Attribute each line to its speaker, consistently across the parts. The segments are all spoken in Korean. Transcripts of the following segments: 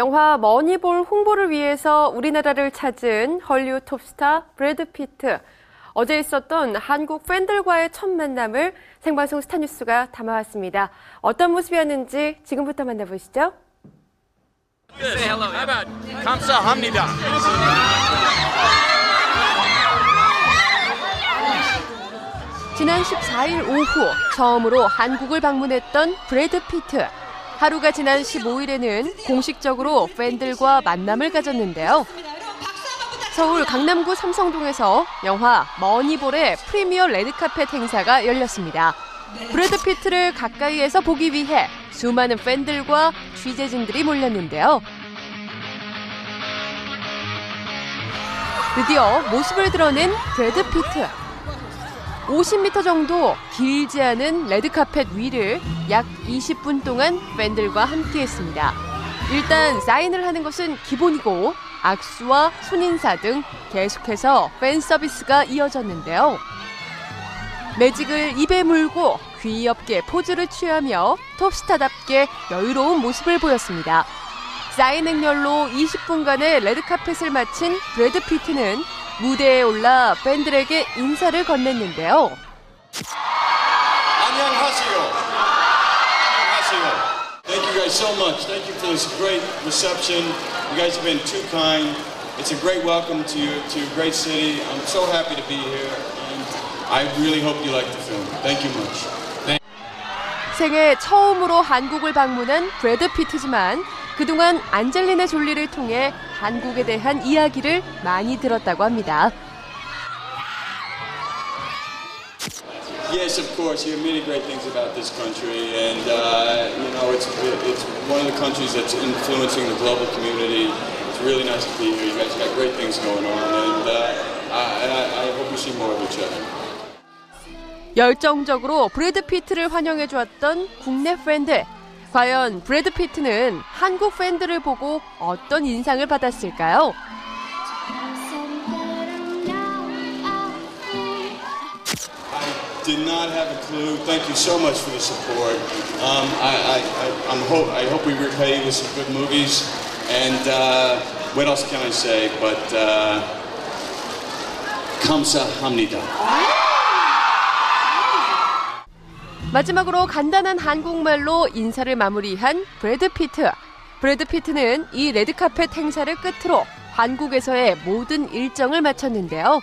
Speaker 1: 영화 머니볼 홍보를 위해서 우리나라를 찾은 헐리우드 톱스타 브래드 피트. 어제 있었던 한국 팬들과의 첫 만남을 생방송 스타뉴스가 담아왔습니다. 어떤 모습이었는지 지금부터 만나보시죠.
Speaker 2: 감사합니다.
Speaker 1: 지난 14일 오후 처음으로 한국을 방문했던 브래드 피트. 하루가 지난 15일에는 공식적으로 팬들과 만남을 가졌는데요. 서울 강남구 삼성동에서 영화 머니볼의 프리미어 레드카펫 행사가 열렸습니다. 브래드 피트를 가까이에서 보기 위해 수많은 팬들과 취재진들이 몰렸는데요. 드디어 모습을 드러낸 브래드 피트. 50m 정도 길지 않은 레드카펫 위를 약 20분 동안 팬들과 함께 했습니다. 일단 사인을 하는 것은 기본이고 악수와 손인사 등 계속해서 팬 서비스가 이어졌는데요. 매직을 입에 물고 귀엽게 포즈를 취하며 톱스타답게 여유로운 모습을 보였습니다. 사인 행렬로 20분간의 레드카펫을 마친 브래드 피트는 무대에 올라 팬들에게 인사를 건넸는데요.
Speaker 3: 안녕하세요. 안녕하세요. Thank you guys so much. Thank you for this great reception. You guys have been too kind. It's a great welcome to to a great city. I'm so happy to be here, and I really hope you like the film. Thank you much.
Speaker 1: 생애 처음으로 한국을 방문한 브래드 피트지만 그동안 안젤리나 졸리를 통해 한국에 대한 이야기를 많이 들었다고 합니다.
Speaker 3: Yes, of course. You hear many great things about this country, and uh, you know it's it's one of the countries that's influencing the global community. It's really nice to be here. You guys got great things going on, and uh, I, I, I hope we see more of each other.
Speaker 1: 열정적으로 브래드 피트를 환영해 주었던 국내 팬들. 과연 브래드 피트는 한국 팬들을 보고 어떤 인상을 받았을까요?
Speaker 3: Um, uh, uh, 감사합니다.
Speaker 1: 마지막으로 간단한 한국말로 인사를 마무리한 브래드 피트. 브래드 피트는 이 레드카펫 행사를 끝으로 한국에서의 모든 일정을 마쳤는데요.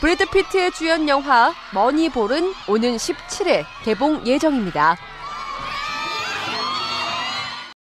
Speaker 1: 브래드 피트의 주연 영화 머니볼은 오는 17일 개봉 예정입니다.